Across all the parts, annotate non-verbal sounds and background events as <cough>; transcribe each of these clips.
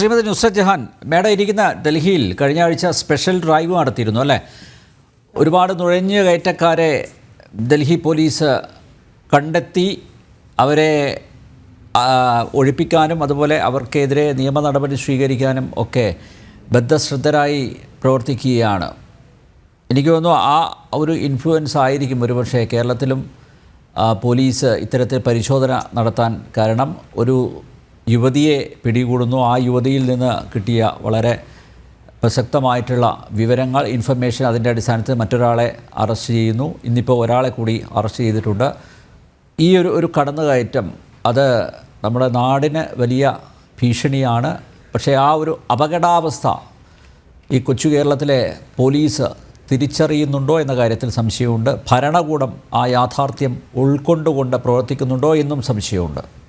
Shrimati Nusrat Jahan madam ഇരിക്കുന്ന ഡൽഹിയിൽ കഴിഞ്ഞ ആഴ്ച സ്പെഷ്യൽ ഡ്രൈവ് നടത്തിയിരുന്നു അല്ലേ? ഒരുപാട് നുഴഞ്ഞു കയറ്റക്കാരെ ഡൽഹി പോലീസ് കണ്ടെത്തി അവരെ ഒഴിപ്പിക്കാനും അതുപോലെ അവർക്കെതിരെ നിയമ നടപടി സ്വീകരിക്കാനും ഒക്കെ ബദ്ധശ്രദ്ധരായി പ്രവർത്തിക്കുകയാണ്. എനിക്ക് തോന്നുന്നു ആ ഒരു ഇൻഫ്ലുവൻസ് ആയിരിക്കും ഒരുപക്ഷെ കേരളത്തിലും പോലീസ് ഇത്തരത്തിൽ പരിശോധന നടത്താൻ കാരണം. ഒരു യുവതിയെ പിടികൂടുന്നു. ആ യുവതിയിൽ നിന്ന് കിട്ടിയ വളരെ പ്രസക്തമായിട്ടുള്ള വിവരങ്ങൾ ഇൻഫർമേഷൻ അതിന്റെ അടിസ്ഥാനത്തിൽ മറ്റൊരാളെ അറസ്റ്റ് ചെയ്യുന്നു. ഇന്നിപ്പോൾ ഒരാളെ കൂടി അറസ്റ്റ് ചെയ്തിട്ടുണ്ട്. ഈ ഒരു ഒരു കടന്നുകയറ്റം അത് നമ്മുടെ നാടിന് വലിയ ഭീഷണിയാണ്. പക്ഷേ ആ ഒരു അപകടാവസ്ഥ ഈ കൊച്ചു കേരളത്തിലെ പോലീസ് തിരിച്ചറിയുന്നുണ്ടോ എന്ന കാര്യത്തിൽ സംശയമുണ്ട്. ഭരണകൂടം ആ യാഥാർത്ഥ്യം ഉൾക്കൊണ്ടുകൊണ്ട് പ്രവർത്തിക്കുന്നുണ്ടോ എന്നും സംശയമുണ്ട്.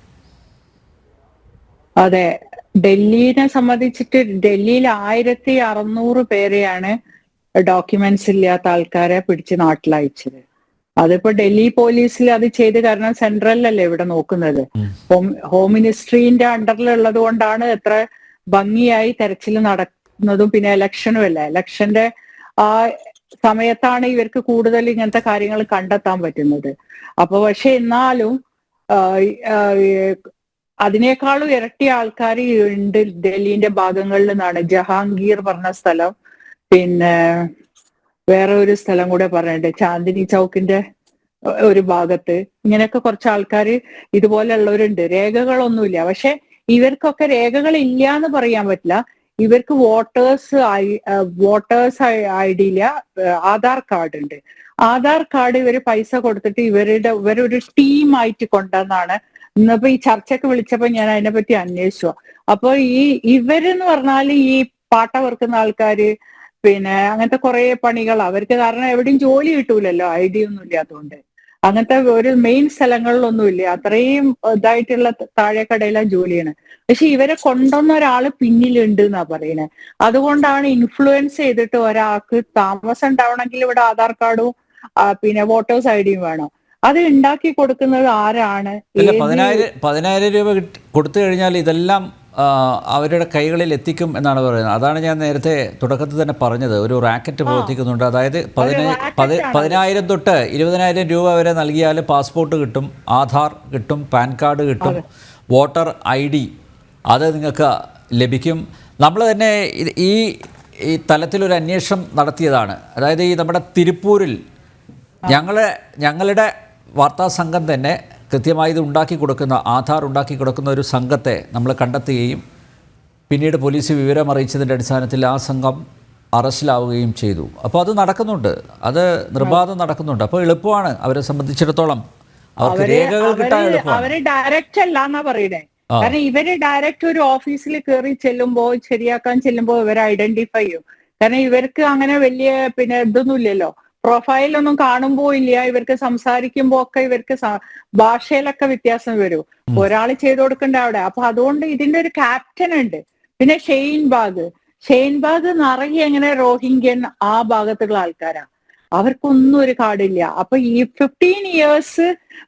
അതെ. ഡൽഹിനെ സംബന്ധിച്ചിട്ട് ഡൽഹിയിൽ ആയിരത്തി അറുന്നൂറ് പേരെയാണ് ഡോക്യുമെന്റ്സ് ഇല്ലാത്ത ആൾക്കാരെ പിടിച്ച് നാട്ടിലയച്ചത്. അതിപ്പോ ഡൽഹി പോലീസിൽ അത് ചെയ്ത് കാരണം സെൻട്രലല്ലേ ഇവിടെ നോക്കുന്നത്. ഹോം ഹോം മിനിസ്ട്രീന്റെ അണ്ടറിലുള്ളത് കൊണ്ടാണ് എത്ര ഭംഗിയായി തെരച്ചിൽ നടക്കുന്നതും പിന്നെ ഇലക്ഷനും അല്ല. ഇലക്ഷന്റെ ആ സമയത്താണ് ഇവർക്ക് കൂടുതൽ ഇങ്ങനത്തെ കാര്യങ്ങൾ കണ്ടെത്താൻ പറ്റുന്നത്. അപ്പൊ പക്ഷെ എന്നാലും അതിനേക്കാളും ഇരട്ടി ആൾക്കാർ ഉണ്ട് ഡൽഹിന്റെ ഭാഗങ്ങളിൽ നിന്നാണ്. ജഹാംഗീർ പറഞ്ഞ സ്ഥലം പിന്നെ വേറെ ഒരു സ്ഥലം കൂടെ പറഞ്ഞിട്ടുണ്ട്. ചാന്ദിനി ചൗക്കിന്റെ ഒരു ഭാഗത്ത്. ഇങ്ങനെയൊക്കെ കുറച്ച് ആൾക്കാർ ഇതുപോലെയുള്ളവരുണ്ട് രേഖകളൊന്നുമില്ല. പക്ഷെ ഇവർക്കൊക്കെ രേഖകൾ ഇല്ല എന്ന് പറയാൻ പറ്റില്ല. ഇവർക്ക് വോട്ടേഴ്സ് വോട്ടേഴ്സ് ഐ ഡി ഇല്ല ആധാർ കാർഡ് ഉണ്ട്. ആധാർ കാർഡ് ഇവർ പൈസ കൊടുത്തിട്ട് ഇവരുടെ ഇവരൊരു ടീമായിട്ട് കൊണ്ടുവന്നാണ് ഇന്നിപ്പോ ഈ ചർച്ചയ്ക്ക് വിളിച്ചപ്പോ ഞാൻ അതിനെപ്പറ്റി അന്വേഷിച്ചു. അപ്പൊ ഈ ഇവരെന്ന് പറഞ്ഞാൽ ഈ പാട്ട വെറുക്കുന്ന ആൾക്കാര് പിന്നെ അങ്ങനത്തെ കുറെ പണികൾ അവർക്ക് കാരണം എവിടെയും ജോലി കിട്ടൂലല്ലോ ഐ ഡി ഒന്നും ഇല്ലാത്തതുകൊണ്ട് അങ്ങനത്തെ ഒരു മെയിൻ സ്ഥലങ്ങളിലൊന്നും ഇല്ല. അത്രയും ഇതായിട്ടുള്ള താഴേക്കടയിലെ ജോലിയാണ് പക്ഷെ ഇവരെ കൊണ്ടുവന്ന ഒരാൾ പിന്നിലുണ്ട് എന്നാ പറയുന്നത് അതുകൊണ്ടാണ് ഇൻഫ്ലുവൻസ് ചെയ്തിട്ട് ഒരാൾക്ക് താമസം ഉണ്ടാവണമെങ്കിൽ ഇവിടെ ആധാർ കാർഡും പിന്നെ വോട്ടേഴ്സ് ഐ ഡിയും വേണം. അത് ഉണ്ടാക്കി കൊടുക്കുന്നത് ആരാണ്? പതിനായിരം പതിനായിരം രൂപ കൊടുത്തു കഴിഞ്ഞാൽ ഇതെല്ലാം അവരുടെ കൈകളിൽ എത്തിക്കും എന്നാണ് പറയുന്നത്. അതാണ് ഞാൻ നേരത്തെ തുടക്കത്തിൽ തന്നെ പറഞ്ഞത്. ഒരു റാക്കറ്റ് പ്രവർത്തിക്കുന്നുണ്ട്. അതായത്. പതിനായിരം തൊട്ട് ഇരുപതിനായിരം രൂപ വരെ നൽകിയാൽ പാസ്പോർട്ട് കിട്ടും ആധാർ കിട്ടും പാൻ കാർഡ് കിട്ടും വോട്ടർ ഐ ഡി അത് നിങ്ങൾക്ക് ലഭിക്കും. നമ്മൾ തന്നെ ഈ ഈ തലത്തിലൊരു അന്വേഷണം നടത്തിയതാണ്. അതായത് ഈ നമ്മുടെ തിരുപ്പൂരിൽ ഞങ്ങളെ ഞങ്ങളുടെ വാർത്താ സംഘം തന്നെ കൃത്യമായി ഇത് ഉണ്ടാക്കി കൊടുക്കുന്ന ആധാർ ഉണ്ടാക്കി കൊടുക്കുന്ന ഒരു സംഘത്തെ നമ്മൾ കണ്ടെത്തുകയും പിന്നീട് പോലീസ് വിവരം അറിയിച്ചതിന്റെ അടിസ്ഥാനത്തിൽ ആ സംഘം അറസ്റ്റിലാവുകയും ചെയ്തു. അപ്പോൾ അത് നടക്കുന്നുണ്ട്. അത് നിർബാധം നടക്കുന്നുണ്ട്. അപ്പോൾ എളുപ്പമാണ് അവരെ സംബന്ധിച്ചിടത്തോളം അവർക്ക് രേഖകൾ കിട്ടാൻ അവർ ഡയറക്റ്റ് അല്ല എന്നാ പറയണേ കാരണം ഇവർ ഡയറക്റ്റ് ഒരു ഓഫീസിൽ കയറി ചെല്ലുമ്പോ ശരിയാക്കാൻ ചെല്ലുമ്പോ ഇവരെ ഐഡന്റിഫൈ ചെയ്യും. കാരണം ഇവർക്ക് അങ്ങനെ വലിയ പിന്നെ ഇതൊന്നും ഇല്ലല്ലോ പ്രൊഫൈലൊന്നും കാണുമ്പോ ഇല്ല. ഇവർക്ക് സംസാരിക്കുമ്പോ ഒക്കെ ഇവർക്ക് ഭാഷയിലൊക്കെ വ്യത്യാസം വരും. ഒരാൾ ചെയ്തു കൊടുക്കണ്ട അവിടെ. അപ്പൊ അതുകൊണ്ട് ഇതിന്റെ ഒരു ക്യാപ്റ്റൻ ഉണ്ട്. പിന്നെ ഷെയ്ൻ ബാഗ്. ഷെയ്ൻ ബാഗ് നിറയെ എങ്ങനെ റോഹിംഗ്യൻ ആ ഭാഗത്തുള്ള ആൾക്കാരാ. അവർക്കൊന്നും ഒരു കാർഡില്ല അപ്പൊ ഈ ഫിഫ്റ്റീൻ ഇയേഴ്സ്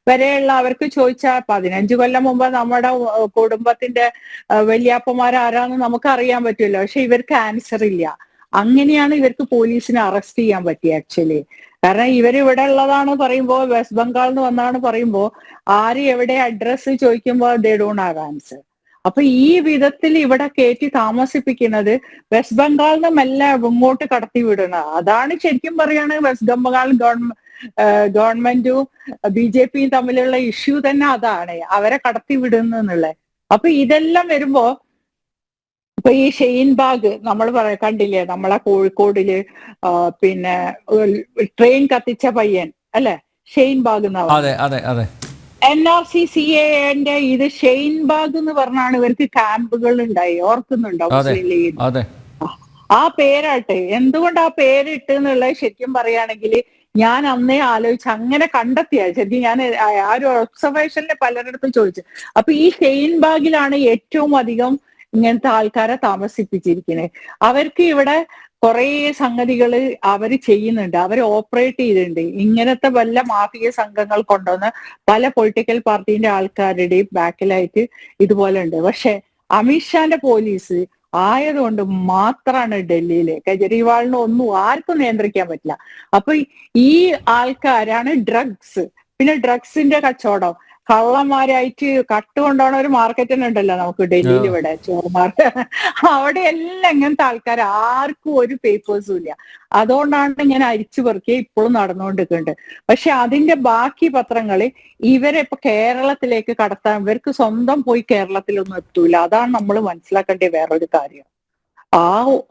വരെയുള്ള അവർക്ക് ചോദിച്ചാൽ പതിനഞ്ച് കൊല്ലം മുമ്പ് നമ്മുടെ കുടുംബത്തിന്റെ വല്യാപ്പന്മാരാരാന്ന് നമുക്ക് അറിയാൻ പറ്റുമല്ലോ. പക്ഷെ ഇവർക്ക് ആൻസർ ഇല്ല. അങ്ങനെയാണ് ഇവർക്ക് പോലീസിനെ അറസ്റ്റ് ചെയ്യാൻ പറ്റിയ ആക്ച്വലി കാരണം ഇവർ ഇവിടെ ഉള്ളതാണ് പറയുമ്പോൾ വെസ്റ്റ് ബംഗാളിൽ നിന്ന് വന്നാണ് പറയുമ്പോൾ ആര് എവിടെ അഡ്രസ്സ് ചോദിക്കുമ്പോൾ ദേ ഹാവ് ആൻസർ അപ്പൊ ഈ വിധത്തിൽ ഇവിടെ കയറ്റി താമസിപ്പിക്കുന്നത് വെസ്റ്റ് ബംഗാളിൽ നിന്ന് മെല്ലെ ഇങ്ങോട്ട് കടത്തി വിടണം. അതാണ് ശരിക്കും പറയുകയാണെങ്കിൽ വെസ്റ്റ് ബംഗാൾ ഗവൺമെന്റ് ഗവൺമെന്റും ബി ജെ പിയും തമ്മിലുള്ള ഇഷ്യൂ തന്നെ അതാണ്. അവരെ കടത്തി വിടുന്നു അപ്പൊ ഇതെല്ലാം വരുമ്പോ ഇപ്പൊ ഈ ഷെയിൻ ബാഗ് നമ്മൾ പറയാ കണ്ടില്ലേ നമ്മളെ കോഴിക്കോടിൽ പിന്നെ ട്രെയിൻ കത്തിച്ച പയ്യൻ അല്ലെ? Shaheen Bagh N R C C എന്റെ ഇത് ഷെയിൻ ബാഗ് എന്ന് പറഞ്ഞാണ് ഇവർക്ക് ക്യാമ്പുകൾ ഉണ്ടായി. ഓർക്കുന്നുണ്ടോ. മുസ്ലിം ലീഗ്? ആ പേരാട്ടെ. എന്തുകൊണ്ട് ആ പേരിട്ട് എന്നുള്ളത് ശരിക്കും പറയുകയാണെങ്കിൽ ഞാൻ അന്നേ ആലോചിച്ച് അങ്ങനെ കണ്ടെത്തിയ. ശരിക്കും ഞാൻ ആ- ആ ഒരു ഒബ്സർവേഷനിൽ പലരിടത്തും ചോദിച്ചു. അപ്പൊ ഈ ഷെയിൻ ബാഗിലാണ് ഏറ്റവും അധികം ഇങ്ങനത്തെ ആൾക്കാരെ താമസിപ്പിച്ചിരിക്കുന്നത് അവർക്ക് ഇവിടെ കുറേ സംഗതികൾ അവർ ചെയ്യുന്നുണ്ട്. അവർ ഓപ്പറേറ്റ് ചെയ്തിട്ടുണ്ട്. ഇങ്ങനത്തെ വല്ല മാഫിയ സംഘങ്ങൾ കൊണ്ടുവന്ന് പല പൊളിറ്റിക്കൽ പാർട്ടീന്റെ ആൾക്കാരുടെയും ബാക്കിലായിട്ട് ഇതുപോലെ ഉണ്ട് പക്ഷെ അമിത്ഷാന്റെ പോലീസ് ആയതുകൊണ്ട് മാത്രമാണ് ഡൽഹിയിൽ. കെജ്രിവാളിന് ഒന്നും ആർക്കും നിയന്ത്രിക്കാൻ പറ്റില്ല. അപ്പൊ ഈ ആൾക്കാരാണ് ഡ്രഗ്സ്. പിന്നെ ഡ്രഗ്സിന്റെ കച്ചവടം. കള്ളന്മാരായിട്ട് കട്ടുകൊണ്ടാണ് ഒരു മാർക്കറ്റ് തന്നെ ഉണ്ടല്ലോ നമുക്ക് ഡൽഹിയിൽ ഇവിടെ. ചോർമാർ അവിടെ എല്ലാം ഇങ്ങനത്തെ ആൾക്കാർ ആർക്കും ഒരു പേപ്പേഴ്സും ഇല്ല. അതുകൊണ്ടാണ് ഞാൻ അരിച്ചു പെറുക്കിയ ഇപ്പോഴും നടന്നുകൊണ്ടിരിക്കുന്നുണ്ട്. പക്ഷെ അതിന്റെ ബാക്കി പത്രങ്ങൾ ഇവരെ ഇപ്പൊ കേരളത്തിലേക്ക് കടത്താൻ ഇവർക്ക് സ്വന്തം പോയി കേരളത്തിലൊന്നും എത്തൂല. അതാണ് നമ്മൾ മനസ്സിലാക്കേണ്ടത് വേറൊരു കാര്യം. ആ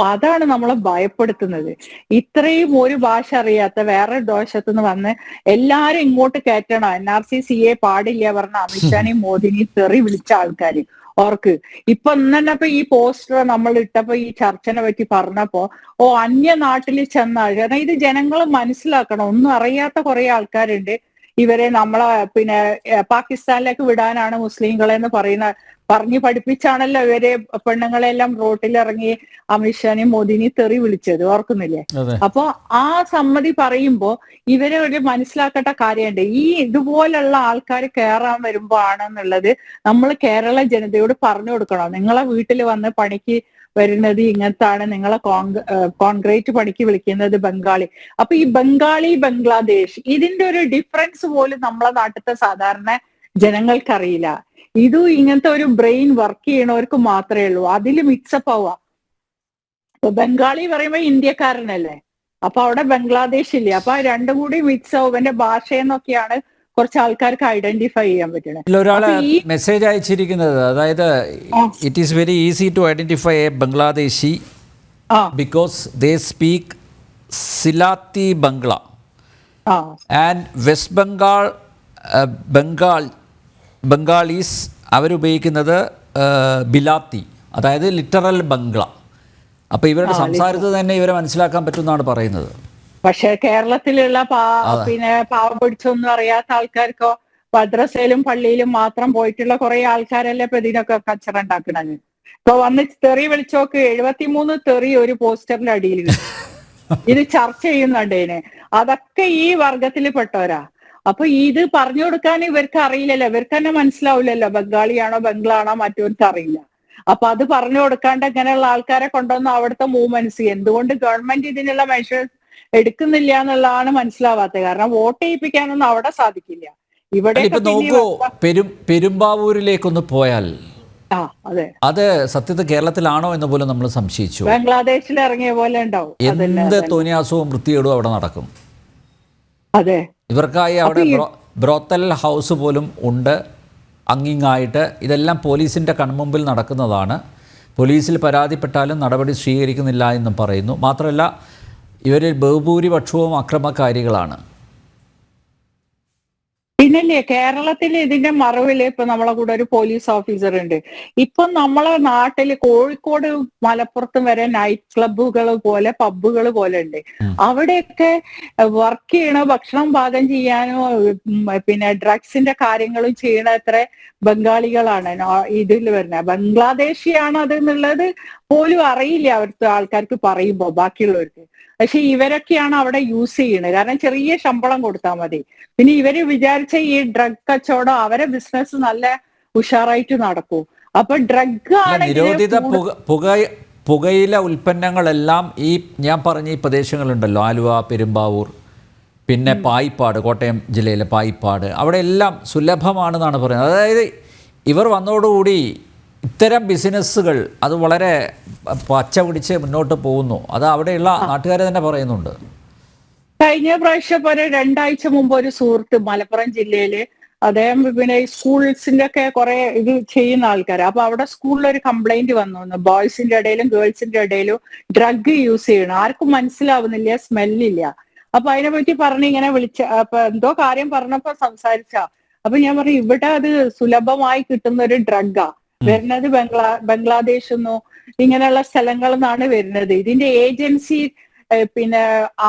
അതാണ് നമ്മളെ ഭയപ്പെടുത്തുന്നത്. ഇത്രയും ഒരു ഭാഷ അറിയാത്ത വേറെ ദോഷത്തു നിന്ന് വന്ന് എല്ലാരും ഇങ്ങോട്ട് കയറ്റണം. N R C C A പാടില്ല പറഞ്ഞ അമിത്ഷാനെയും <laughs> മോദിനെയും തെറി വിളിച്ച ആൾക്കാർ ഓർക്ക് ഇപ്പൊ തന്നെ ഇപ്പൊ ഈ പോസ്റ്റർ നമ്മൾ ഇട്ടപ്പോ ഈ ചർച്ചനെ പറ്റി പറഞ്ഞപ്പോ ഓ അന്യ നാട്ടിൽ ചെന്നാൽ കാരണം ഇത് ജനങ്ങൾ മനസ്സിലാക്കണം. ഒന്നും അറിയാത്ത കുറെ ആൾക്കാരുണ്ട്. ഇവരെ നമ്മളെ പിന്നെ പാകിസ്ഥാനിലേക്ക് വിടാനാണ് മുസ്ലിങ്ങളെന്ന് പറയുന്ന പറഞ്ഞു പഠിപ്പിച്ചാണല്ലോ ഇവരെ പെണ്ണുങ്ങളെല്ലാം റോട്ടിലിറങ്ങി അമിത്ഷാനെയും മോദിനെയും തെറി വിളിച്ചത്. ഓർക്കുന്നില്ലേ? അപ്പൊ ആ സമ്മതി പറയുമ്പോ ഇവരെ ഒരു മനസ്സിലാക്കേണ്ട കാര്യമുണ്ട്. ഈ ഇതുപോലുള്ള ആൾക്കാർ കയറാൻ വരുമ്പോ ആണെന്നുള്ളത് നമ്മൾ കേരള ജനതയോട് പറഞ്ഞു കൊടുക്കണം. നിങ്ങളെ വീട്ടിൽ വന്ന് പണിക്ക് വരുന്നത് ഇങ്ങനത്താണ്. നിങ്ങളെ കോൺക്രീറ്റ് പണിക്ക് വിളിക്കുന്നത് ബംഗാളി. അപ്പൊ ഈ ബംഗാളി ബംഗ്ലാദേശ് ഇതിന്റെ ഒരു ഡിഫറൻസ് പോലും നമ്മളെ നാട്ടിലത്തെ സാധാരണ ജനങ്ങൾക്കറിയില്ല. ഇതും ഇങ്ങനത്തെ ഒരു ബ്രെയിൻ വർക്ക് ചെയ്യണവർക്ക് മാത്രമേ ഉള്ളൂ. അതിൽ മിക്സപ്പ് ആവുക. ഇപ്പൊ ബംഗാളി പറയുമ്പോ ഇന്ത്യക്കാരനല്ലേ? അപ്പൊ അവിടെ ബംഗ്ലാദേശ് ഇല്ലേ അപ്പൊ രണ്ടും കൂടി മിക്സ് ആവും എന്റെ ഭാഷയെന്നൊക്കെയാണ് കുറച്ച് ആൾക്കാർക്ക് ഐഡന്റിഫൈ ചെയ്യാൻ പറ്റണത് ഇതിൽ ഒരാൾ മെസ്സേജ് അയച്ചിരിക്കുന്നത് അതായത് it is very easy to identify a Bangladeshi because they speak Sylheti Bangla and West Bengal Bengal Bengalis അവരുപയോഗിക്കുന്നത് ബിലാത്തി അതായത് ലിറ്ററൽ ബംഗ്ല. അപ്പോൾ ഇവരുടെ സംസാരത്തിൽ തന്നെ ഇവരെ മനസ്സിലാക്കാൻ പറ്റുമെന്നാണ് പറയുന്നത്. പക്ഷെ കേരളത്തിലുള്ള പിന്നെ പാവം പിടിച്ചൊന്നും അറിയാത്ത ആൾക്കാർക്കോ മദ്രസയിലും പള്ളിയിലും മാത്രം പോയിട്ടുള്ള കുറെ ആൾക്കാരല്ലേ ഇപ്പൊ ഇതിനൊക്കെ കച്ചറ ഉണ്ടാക്കണത്? ഇപ്പൊ വന്ന് തെറി വിളിച്ചോക്ക് എഴുപത്തിമൂന്ന് തെറി ഒരു പോസ്റ്ററിന്റെ അടിയിൽ <laughs> ഇത് ചർച്ച ചെയ്യുന്നുണ്ട് ഇതിന്. അതൊക്കെ ഈ വർഗത്തിൽ പെട്ടവരാ അപ്പൊ ഇത് പറഞ്ഞു കൊടുക്കാൻ ഇവർക്ക് അറിയില്ലല്ലോ. ഇവർക്ക് തന്നെ മനസ്സിലാവില്ലല്ലോ. ബംഗാളിയാണോ ബംഗ്ലാണോ മറ്റവർക്ക് അറിയില്ല. അപ്പൊ അത് പറഞ്ഞു കൊടുക്കാണ്ട് ഇങ്ങനെയുള്ള ആൾക്കാരെ കൊണ്ടുവന്ന അവിടുത്തെ മൂവ്മെന്റ്സ് എന്തുകൊണ്ട് ഗവൺമെന്റ് ഇതിനുള്ള മെഷേഴ്സ് എടുക്കുന്നില്ല എന്നുള്ളതാണ് മനസ്സിലാവാത്തത്. കാരണം വോട്ട് ചെയ്യിപ്പിക്കാനൊന്നും അവിടെ സാധിക്കില്ല. ഇവിടെ നോക്കൂ പെരും പെരുമ്പാവൂരിലേക്കൊന്ന് പോയാൽ ആ അതെ. അത് സത്യത്തിൽ കേരളത്തിലാണോ എന്ന് പോലും നമ്മൾ സംശയിച്ചു. ബംഗ്ലാദേശിൽ ഇറങ്ങിയ പോലെ ഉണ്ടാവും. എന്ത് തോന്നിയാസവും വൃത്തികേടും അവിടെ നടക്കും. അതെ. ഇവർക്കായി അവിടെ ബ്രോ- ബ്രോത്തൽ ഹൗസ് പോലും ഉണ്ട്. അങ്ങിങ്ങായിട്ട് ഇതെല്ലാം പോലീസിന്റെ കൺമുമ്പിൽ നടക്കുന്നതാണ്. പോലീസിൽ പരാതിപ്പെട്ടാലും നടപടി സ്വീകരിക്കുന്നില്ല എന്നും പറയുന്നു. മാത്രമല്ല ഇവരിൽ ബഹുഭൂരിപക്ഷവും അക്രമകാരികളാണ്. പിന്നല്ലേ കേരളത്തിൽ ഇതിന്റെ മറവിൽ ഇപ്പൊ നമ്മളെ കൂടെ ഒരു പോലീസ് ഓഫീസർ ഉണ്ട്. ഇപ്പൊ നമ്മളെ നാട്ടിൽ കോഴിക്കോട് മലപ്പുറത്തും വരെ നൈറ്റ് ക്ലബുകൾ പോലെ പബ്ബുകൾ പോലെ ഉണ്ട്. അവിടെയൊക്കെ വർക്ക് ചെയ്യണ ഭക്ഷണം പാകം ചെയ്യാനോ പിന്നെ ഡ്രഗ്സിന്റെ കാര്യങ്ങളും ചെയ്യണ എത്ര ബംഗാളികളാണ്. ഇതിൽ വരുന്നത് ബംഗ്ലാദേശിയാണ് അത് എന്നുള്ളത് പോലും അറിയില്ല അവിടുത്തെ ആൾക്കാർക്ക് പറയുമ്പോ ബാക്കിയുള്ളവർക്ക്. പക്ഷെ ഇവരൊക്കെയാണ് അവിടെ യൂസ് ചെയ്യുന്നത് കാരണം ചെറിയ ശമ്പളം കൊടുത്താൽ മതി. പിന്നെ ഇവർ വിചാരിച്ച ഈ ഡ്രഗ് കച്ചവടം അവരെ ബിസിനസ് നല്ല ഉഷാറായിട്ട് നടക്കും. അപ്പൊ ഡ്രഗ് നിരോധിത പുക പുകയില ഉൽപ്പന്നങ്ങളെല്ലാം ഈ ഞാൻ പറഞ്ഞ ഈ പ്രദേശങ്ങളുണ്ടല്ലോ. ആലുവ പെരുമ്പാവൂർ പിന്നെ പായിപ്പാട് കോട്ടയം ജില്ലയിലെ പായിപ്പാട്. അവിടെ എല്ലാം സുലഭമാണെന്നാണ് പറയുന്നത്. അതായത് ഇവർ വന്നതോടുകൂടി ഇത്തരം ബിസിനസ്സുകൾ അത് വളരെ പച്ച പിടിച്ച് മുന്നോട്ട് പോകുന്നു. അത് അവിടെയുള്ള നാട്ടുകാരെ തന്നെ പറയുന്നുണ്ട്. കഴിഞ്ഞ പ്രാവശ്യം പോലെ ഒരു രണ്ടാഴ്ച മുമ്പ് ഒരു സുഹൃത്ത് മലപ്പുറം ജില്ലയിൽ അദ്ദേഹം പിന്നെ ഈ സ്കൂൾസിന്റെ ഒക്കെ കുറെ ഇത് ചെയ്യുന്ന ആൾക്കാർ അപ്പൊ അവിടെ സ്കൂളിൽ ഒരു കംപ്ലൈന്റ് വന്നു ബോയ്സിന്റെ ഇടയിലും ഗേൾസിന്റെ ഇടയിലും ഡ്രഗ് യൂസ് ചെയ്യണം. ആർക്കും മനസ്സിലാവുന്നില്ല സ്മെല്ലില്ല അപ്പൊ അതിനെ പറ്റി പറഞ്ഞ് ഇങ്ങനെ വിളിച്ച അപ്പൊ എന്തോ കാര്യം പറഞ്ഞപ്പോ സംസാരിച്ച. അപ്പൊ ഞാൻ പറഞ്ഞു ഇവിടെ അത് സുലഭമായി കിട്ടുന്ന ഒരു ഡ്രഗാ വരുന്നത് ബംഗ്ലാ ബംഗ്ലാദേശ് എന്നോ ഇങ്ങനെയുള്ള സ്ഥലങ്ങളിൽ നിന്നാണ് വരുന്നത്. ഇതിന്റെ ഏജൻസി പിന്നെ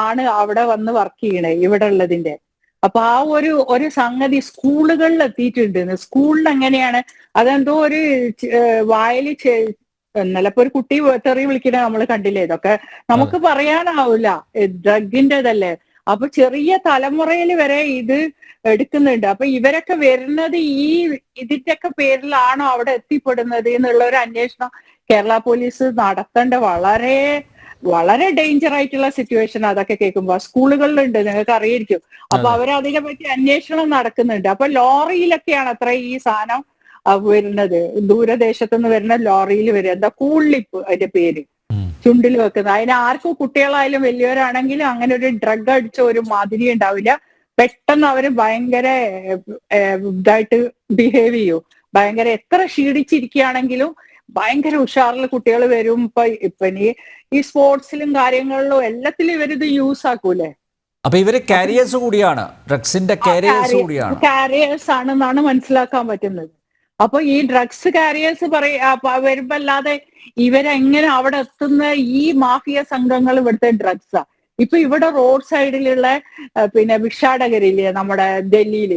ആണ് അവിടെ വന്ന് വർക്ക് ചെയ്യണേ ഇവിടെ ഉള്ളതിന്റെ അപ്പൊ ആ ഒരു ഒരു സംഗതി സ്കൂളുകളിൽ എത്തിയിട്ടുണ്ട്. സ്കൂളിൽ എങ്ങനെയാണ് അതെന്തോ ഒരു വായലി ഇന്നലെ ഇപ്പൊ ഒരു കുട്ടി തെറി വിളിക്കണ നമ്മൾ കണ്ടില്ലേ? ഇതൊക്കെ നമുക്ക് പറയാനാവില്ല ഡ്രഗിന്റേതല്ലേ അപ്പൊ ചെറിയ തലമുറയിൽ വരെ ഇത് എടുക്കുന്നുണ്ട്. അപ്പൊ ഇവരൊക്കെ വരുന്നത് ഈ ഇതിന്റെയൊക്കെ പേരിലാണോ അവിടെ എത്തിപ്പെടുന്നത് എന്നുള്ള ഒരു അന്വേഷണം കേരള പോലീസ് നടത്തേണ്ട വളരെ വളരെ ഡേഞ്ചർ ആയിട്ടുള്ള സിറ്റുവേഷൻ അതൊക്കെ കേൾക്കുമ്പോ. സ്കൂളുകളിലുണ്ട് നിങ്ങൾക്ക് അറിയിരിക്കും അപ്പൊ അവരതിനെ പറ്റി അന്വേഷണം നടക്കുന്നുണ്ട്. അപ്പൊ ലോറിയിലൊക്കെയാണ് അത്ര ഈ സാധനം വരുന്നത്. ദൂരദേശത്തുനിന്ന് വരുന്ന ലോറിയിൽ വരും. എന്താ കൂള്ളിപ്പ് അതിന്റെ പേര്. ചുണ്ടിൽ വെക്കുന്നത്. അതിന് ആർക്കും കുട്ടികളായാലും വലിയവരാണെങ്കിലും അങ്ങനെ ഒരു ഡ്രഗ് അടിച്ച ഒരു മാതിരി ഉണ്ടാവില്ല. പെട്ടെന്ന് അവർ ഭയങ്കര ഇതായിട്ട് ബിഹേവ് ചെയ്യൂ. ഭയങ്കര എത്ര ക്ഷീണിച്ചിരിക്കുകയാണെങ്കിലും ഭയങ്കര ഉഷാറിൽ കുട്ടികൾ വരും. ഇപ്പൊ ഇപ്പൊ ഇനി ഈ സ്പോർട്സിലും കാര്യങ്ങളിലും എല്ലാത്തിലും ഇവരിത് യൂസ് ആക്കൂലേ? അപ്പൊ ഇവർ കാരിയേഴ്സ് കൂടിയാണ്. ഡ്രഗ്സിന്റെ കാരിയേഴ്സ് കൂടിയാണ്. കാരിയേഴ്സ് ആണെന്നാണ് മനസ്സിലാക്കാൻ പറ്റുന്നത്. അപ്പൊ ഈ ഡ്രഗ്സ് കാരിയേഴ്സ് പറയ വരുമ്പോ അല്ലാതെ ഇവരെങ്ങനെ അവിടെ എത്തുന്ന ഈ മാഫിയ സംഘങ്ങൾ ഇവിടുത്തെ ഡ്രഗ്സാ ഇപ്പൊ ഇവിടെ റോഡ് സൈഡിലുള്ള പിന്നെ ഭിക്ഷാടകരില്ലേ നമ്മുടെ ഡൽഹിയിൽ?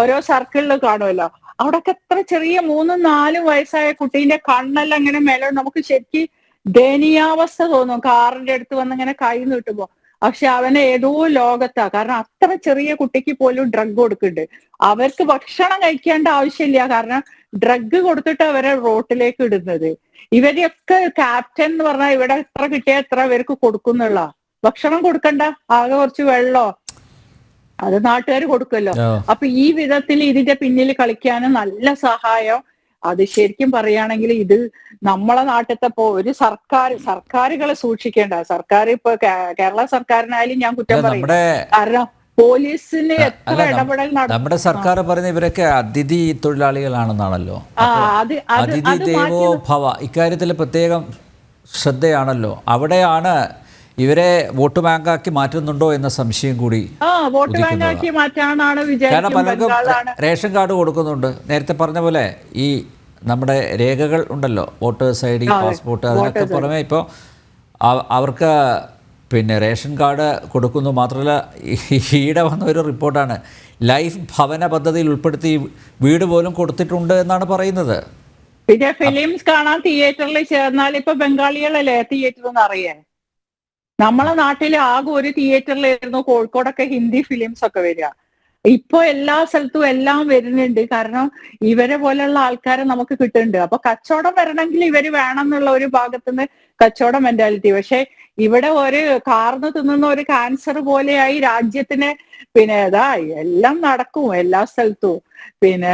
ഓരോ സർക്കിളിൽ കാണുമല്ലോ അവിടൊക്കെ എത്ര ചെറിയ മൂന്നും നാലും വയസ്സായ കുട്ടീന്റെ കണ്ണെല്ലാം ഇങ്ങനെ മേലെ നമുക്ക് ശരിക്കും ദയനീയാവസ്ഥ തോന്നും. കാറിന്റെ അടുത്ത് വന്ന് ഇങ്ങനെ കൈ നീട്ടുമ്പോ. പക്ഷെ അവനെ ഏതോ ലോകത്താ. കാരണം അത്ര ചെറിയ കുട്ടിക്ക് പോലും ഡ്രഗ് കൊടുക്കുന്നുണ്ട്. അവർക്ക് ഭക്ഷണം കഴിക്കേണ്ട ആവശ്യമില്ല. കാരണം ഡ്രഗ് കൊടുത്തിട്ട് അവരെ റോട്ടിലേക്ക് ഇടുന്നത്. ഇവരെയൊക്കെ ക്യാപ്റ്റൻ എന്ന് പറഞ്ഞാൽ ഇവിടെ എത്ര കിട്ടിയാൽ എത്ര പേർക്ക് കൊടുക്കുന്നുള്ള ഭക്ഷണം കൊടുക്കണ്ട ആകെ കുറച്ച് വെള്ളോ? അത് നാട്ടുകാർ കൊടുക്കുമല്ലോ. അപ്പൊ ഈ വിധത്തിൽ ഇതിന്റെ പിന്നിൽ കളിക്കാനും നല്ല സഹായം. അത് ശരിക്കും പറയുകയാണെങ്കിൽ ഇത് നമ്മളെ നാട്ടിലത്തെ ഇപ്പോ ഒരു സർക്കാർ സർക്കാരുകളെ സൂക്ഷിക്കേണ്ട. സർക്കാർ ഇപ്പൊ കേരള സർക്കാരിനായാലും ഞാൻ കുറ്റം പറയും. കാരണം പോലീസിന് എത്ര ഇടപെടൽ നമ്മുടെ സർക്കാർ പറയുന്ന ഇവരൊക്കെ അതിഥി തൊഴിലാളികളാണെന്നാണല്ലോ. അതിഥി അത് ദേവോ ഭവ ഇക്കാര്യത്തിൽ പ്രത്യേകം ശ്രദ്ധയാണല്ലോ. അവിടെയാണ് ഇവരെ വോട്ട് ബാങ്കാക്കി മാറ്റുന്നുണ്ടോ എന്ന സംശയം കൂടി കാരണം പലർക്കും റേഷൻ കാർഡ് കൊടുക്കുന്നുണ്ട്. നേരത്തെ പറഞ്ഞ പോലെ ഈ നമ്മുടെ രേഖകൾ ഉണ്ടല്ലോ. Voters I D. പാസ്പോർട്ട് അതിനൊക്കെ പുറമെ ഇപ്പോൾ അവർക്ക് പിന്നെ റേഷൻ കാർഡ് കൊടുക്കുന്നു മാത്രമല്ല ഈയിടെ വന്ന ഒരു റിപ്പോർട്ടാണ്. ലൈഫ് ഭവന പദ്ധതിയിൽ ഉൾപ്പെടുത്തി വീട് പോലും കൊടുത്തിട്ടുണ്ട് എന്നാണ് പറയുന്നത്. പിന്നെ ഫിലിംസ് കാണാൻ തിയേറ്ററിൽ ചേർന്നാൽ ഇപ്പൊ ബംഗാളികളല്ലേ തിയേറ്റർ എന്ന് അറിയാൻ? നമ്മളെ നാട്ടിൽ ആകെ ഒരു തിയേറ്ററിലായിരുന്നു കോഴിക്കോടൊക്കെ ഹിന്ദി ഫിലിംസ് ഒക്കെ വരിക. ഇപ്പൊ എല്ലാ സ്ഥലത്തും എല്ലാം വരുന്നുണ്ട്. കാരണം ഇവരെ പോലെയുള്ള ആൾക്കാരെ നമുക്ക് കിട്ടുന്നുണ്ട്. അപ്പൊ കച്ചവടം വരണമെങ്കിൽ ഇവർ വേണം എന്നുള്ള ഒരു ഭാഗത്തുനിന്ന് കച്ചവടം മെന്റാലിറ്റി പക്ഷെ ഇവിടെ ഒരു കാർന്ന് തിന്നുന്ന ഒരു ക്യാൻസർ പോലെയായി രാജ്യത്തിന് പിന്നെ ഇതാ എല്ലാം നടക്കും എല്ലാ സ്ഥലത്തും. പിന്നെ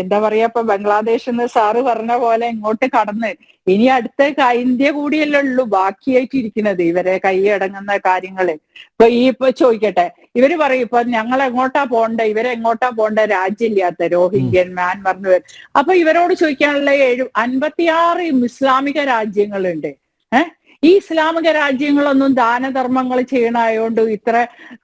എന്താ പറയാ ഇപ്പൊ ബംഗ്ലാദേശിൽ നിന്ന് സാറ് പറഞ്ഞ പോലെ ഇങ്ങോട്ട് കടന്ന്. ഇനി അടുത്ത ഇന്ത്യ കൂടിയല്ലേ ഉള്ളൂ. ബാക്കിയായിട്ട് ഇരിക്കുന്നത് ഇവരെ കൈയടങ്ങുന്ന കാര്യങ്ങൾ. ഇപ്പൊ ഈ ഇപ്പൊ ചോദിക്കട്ടെ ഇവർ പറയും ഇപ്പൊ ഞങ്ങൾ എങ്ങോട്ടാ പോണ്ട? ഇവരെ എങ്ങോട്ടാ പോണ്ടേ? രാജ്യമില്ലാത്ത രോഹിംഗ്യൻ മ്യാൻമർ എന്ന് വരും. അപ്പൊ ഇവരോട് ചോദിക്കാനുള്ള ഏഴു അൻപത്തിയാറ് ഇസ്ലാമിക രാജ്യങ്ങളുണ്ട്. ഏഹ് ഈ ഇസ്ലാമിക രാജ്യങ്ങളൊന്നും ദാനധർമ്മങ്ങൾ ചെയ്യണായോണ്ട് ഇത്ര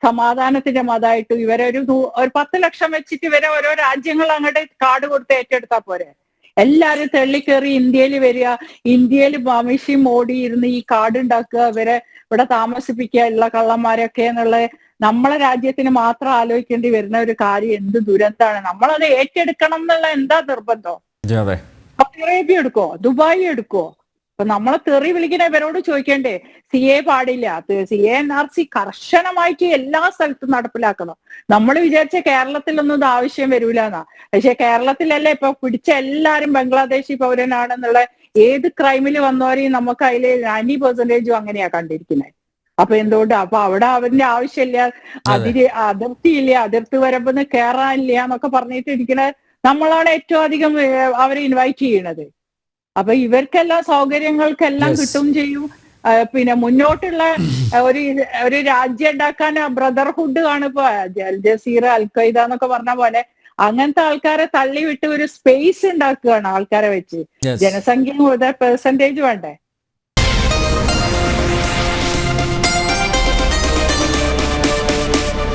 സമാധാനത്തിന്റെ മതമായിട്ട് ഇവരൊരു ഒരു പത്ത് ലക്ഷം വെച്ചിട്ട് ഇവരെ ഓരോ രാജ്യങ്ങൾ അങ്ങോട്ട് കാർഡ് കൊടുത്ത് ഏറ്റെടുത്താ പോരെ. എല്ലാരും തെള്ളിക്കേറി ഇന്ത്യയിൽ വരിക ഇന്ത്യയിൽ അമിഷി മോഡി ഇരുന്ന് ഈ കാർഡ് ഉണ്ടാക്കുക ഇവരെ ഇവിടെ താമസിപ്പിക്കുക ഉള്ള കള്ളന്മാരൊക്കെ എന്നുള്ള നമ്മളെ രാജ്യത്തിന് മാത്രം ആലോചിക്കേണ്ടി വരുന്ന ഒരു കാര്യം എന്ത് ദുരന്താണ്? നമ്മളത് ഏറ്റെടുക്കണം എന്നുള്ള എന്താ നിർബന്ധം? സൗദി അറേബ്യ എടുക്കോ? ദുബായ് എടുക്കോ? അപ്പൊ നമ്മളെ തെറി വിളിക്കുന്ന ഇവരോട് ചോദിക്കണ്ടേ സി എ പാടില്ല. C A N R C കർശനമായിട്ട് എല്ലാ സ്ഥലത്തും നടപ്പിലാക്കണം. നമ്മൾ വിചാരിച്ച കേരളത്തിലൊന്നും ഇത് ആവശ്യം വരൂല എന്നാ പക്ഷെ കേരളത്തിലല്ലേ ഇപ്പൊ പിടിച്ച എല്ലാരും ബംഗ്ലാദേശി പൗരനാണെന്നുള്ള ഏത് ക്രൈമിൽ വന്നവരെയും നമുക്ക് അതിൽ നയന്റി പെർസെന്റേജും അങ്ങനെയാ കണ്ടിരിക്കുന്നത് അപ്പൊ എന്തുകൊണ്ട്? അപ്പൊ അവിടെ അവന്റെ ആവശ്യമില്ല. അതിര് അതിർത്തിയില്ല. അതിർത്തി വരമ്പെന്ന് കേറാനില്ല എന്നൊക്കെ പറഞ്ഞിട്ട് ഇരിക്കണ നമ്മളാണ് ഏറ്റവും അധികം അവരെ ഇൻവൈറ്റ് ചെയ്യണത്. അപ്പൊ ഇവർക്കെല്ലാം സൗകര്യങ്ങൾക്കെല്ലാം കിട്ടും ചെയ്യും. പിന്നെ മുന്നോട്ടുള്ള ഒരു ഒരു രാജ്യം ഉണ്ടാക്കാൻ ബ്രദർഹുഡ് കാണിപ്പോ അൽ ജസീറ അൽ ഖൈദ എന്നൊക്കെ പറഞ്ഞ പോലെ അങ്ങനത്തെ ആൾക്കാരെ തള്ളിവിട്ട് ഒരു സ്പേസ് ഉണ്ടാക്കുകയാണ് ആൾക്കാരെ വെച്ച്. ജനസംഖ്യ ജനസംഖ്യ പെർസെന്റേജ് വേണ്ടേ?